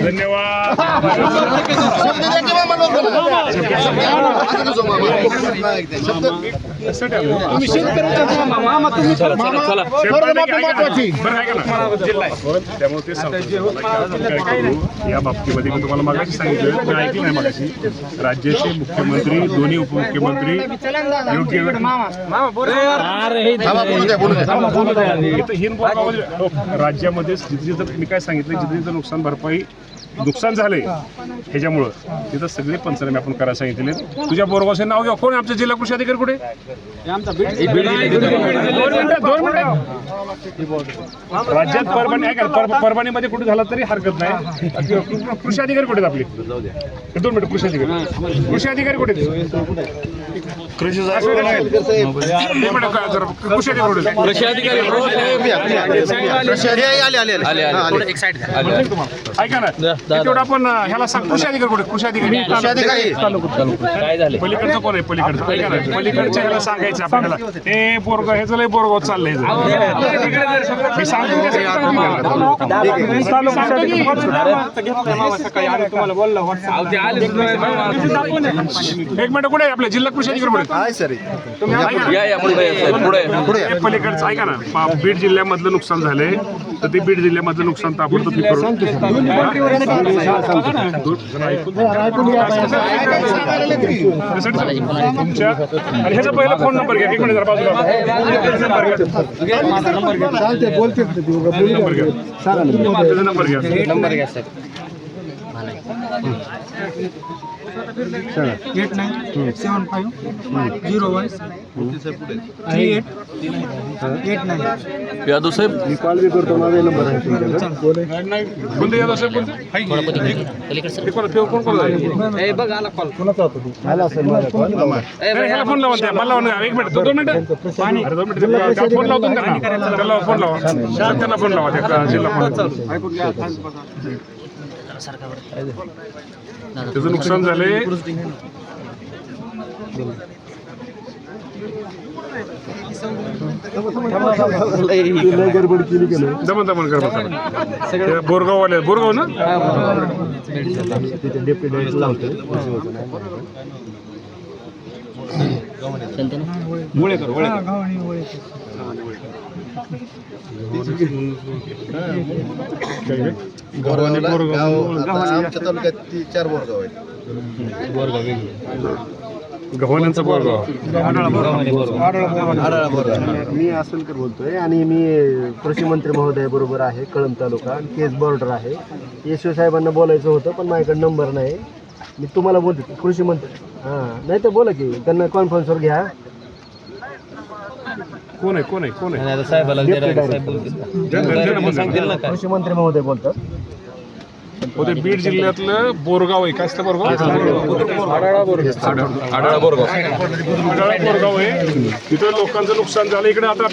धन्यवाद तुम्ही शेतकरी बरं ऐका ना जिल्हा आहे त्यामुळे ते या बाबतीमध्ये मी तुम्हाला मागाशी सांगितलं मी ऐकलं नाही मागाशी राज्याचे मुख्यमंत्री दोन्ही उपमुख्यमंत्री योग्य राज्यामध्ये जिथे जिथं मी काय सांगितलं जिथे जिथं नुकसान भरपाई नुकसान झालंय. ह्याच्यामुळं. तिथं सगळे पंचनामे आपण करायला सांगितले तुझ्या बोरगावचे नाव घ्या. कोण आमच्या आमचा जिल्हा कृषी अधिकारी कुठे? दोन मिनिटं दोन मिनिटं. राज्यात परभणी आहे का परभणीमध्ये कुठे झाला तरी हरकत नाही. कृषी अधिकारी कुठे आहेत आपले? दोन मिनिटं कृषी अधिकारी. कृषी अधिकारी कुठे आहेत? कृषी अधिकारी एक मिनिटं, काय जरा, कृषी अधिकारी ऐका ना. तेवढं आपण ह्याला सांग कृषी अधिकारी कुठे कृषी अधिकारी. कृषी अधिकारी. काय झाले? पलीकडचं कोण आहे? पलीकडचं. ऐका ना. पलीकडच्या ह्याला सांगायचं आपल्याला. हे बोरगाव हे लय बोरगाव चाललंय. मी सांगतो एक मिनिट कुठे आहे आपल्या? जिल्हा कृषी अधिकारी कुठे आहेत? आहे सर. तुम्ही ऐका ना. या या पुढे या साहेब, पुढे. या. पुढे. पलीकडचं ऐका ना. पा- बीड जिल्ह्यामधलं नुकसान झालंय. तर ते बीड जिल्ह्यामधलं नुकसान ताबडतोब हे त्यासाठी तुमच्या आणि ह्याचा पहिला फोन नंबर घ्या. एक मिनिट जरा बाजूला. नंबर घ्या. नंबर घ्या. त्याचा नंबर. घ्या. नंबर घ्या eight nine seven five zero one three eight eight nine Yadav साहेब कोणते यादव साहेब कोणते ते कोण कोण कोण आहे? नाही, ह्याला फोन लावा त्या, मला लावा एक मिनिट दोन मिनिट फोन लावतो त्यांना फोन लावा त्यांना फोन लावा त्या जिल्हा फोन त्याचं नुकसान झालंय. दमन दमन कर ते बोरगाव वाले बोरगाव ना? गव्हाणी आमच्या तालुक्यात ती चार बोरगाव आहेत गव्हाण्यांचा बोरगाव बोरगाव. मी असलकर बोलतोय आणि मी कृषी मंत्री महोदय बरोबर आहे कळंब तालुका केस बॉर्डर आहे. येशू साहेबांना बोलायचं होतं पण माझ्याकडे नंबर नाही. मी तुम्हाला बोलतो कृषी मंत्री हां नाही तर बोला की त्यांना कॉन्फरन्सवर घ्या. कोण आहे कोण आहे कोण आहे? आता साहेबाला Deputy जरा- director. साहेब बोलतील. ज्या- ज्या- ज्या नंबर सांगतील ना काय. कृषी मंत्री महोदय बोलतात. हो ते बीड जिल्ह्यातलं बोरगाव आहे. काय बोरगाव? आढाळा बोरगाव. आहे. तिथं लोकांचं नुकसान झालं. इकडे आता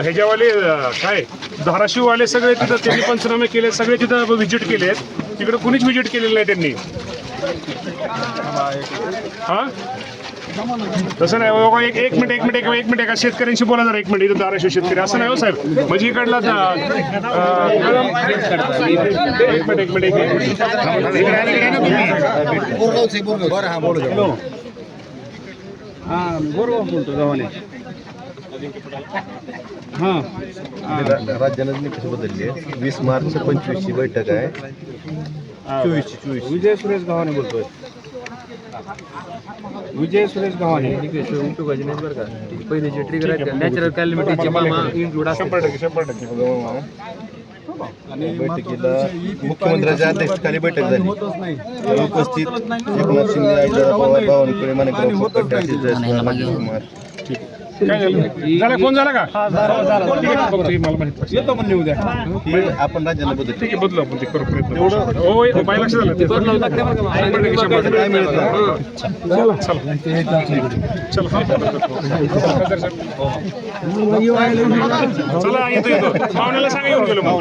ह्याच्यावाले अं, काय धाराशिववाले सगळे तिथं त्यांनी पंचनामे केले सगळे तिथं व्हिजिट केले आहेत तिकडे कुणीच व्हिजिट केलेलं नाही त्यांनी. हा? तसं नाही बाबा एक एक मिनिट एक मिनिट एक मिनिट एका शेतकऱ्यांशी बोला जरा एक मिनिट इथं धाराशिव शेतकरी. असं नाही हो साहेब. म्हणजे इकडला एक मिनिट एक मिनिट एक मिनिट. बोरगाव. बरं हा. राज्यानं निकष बदलली आहे वीस मार्च पंचवीसची बैठक आहे. चोवीसची चोवीस. विजय सुरेश गव्हाणे बोलतोय. विजय सुरेश गव्हाणे. उपयोगाची नाही बरं का पहिलीची ट्रिगर आहे नॅचरल कॅलिमिटीची मामा इन्क्लूड शंभर टक्के शंभर टक्के. आणि बैठकीला मुख्यमंत्र्यांच्या अध्यक्षतेखाली बैठक झाली. उपस्थित एकनाथ शिंदे पवार बावनकुळे माणिकराव कोकटे आशिष जयस्वाल राजेश कुमार काय झालं? झाला फोन झाला का? ठीक आहे, बघतो. हे मला माहीत नाही. येतो म्हणले उद्या हे आपण राज्याला बदल. ठीक आहे बदलू आपण ते करू प्रयत्न. हो होय, माझ्या लक्षात झालं ते शंभर टक्के, शंभर टक्के. काय मिळत? नाही चला. चला. चला. येतो येतो. पाहुण्याला सांगा येऊन गेलो मग.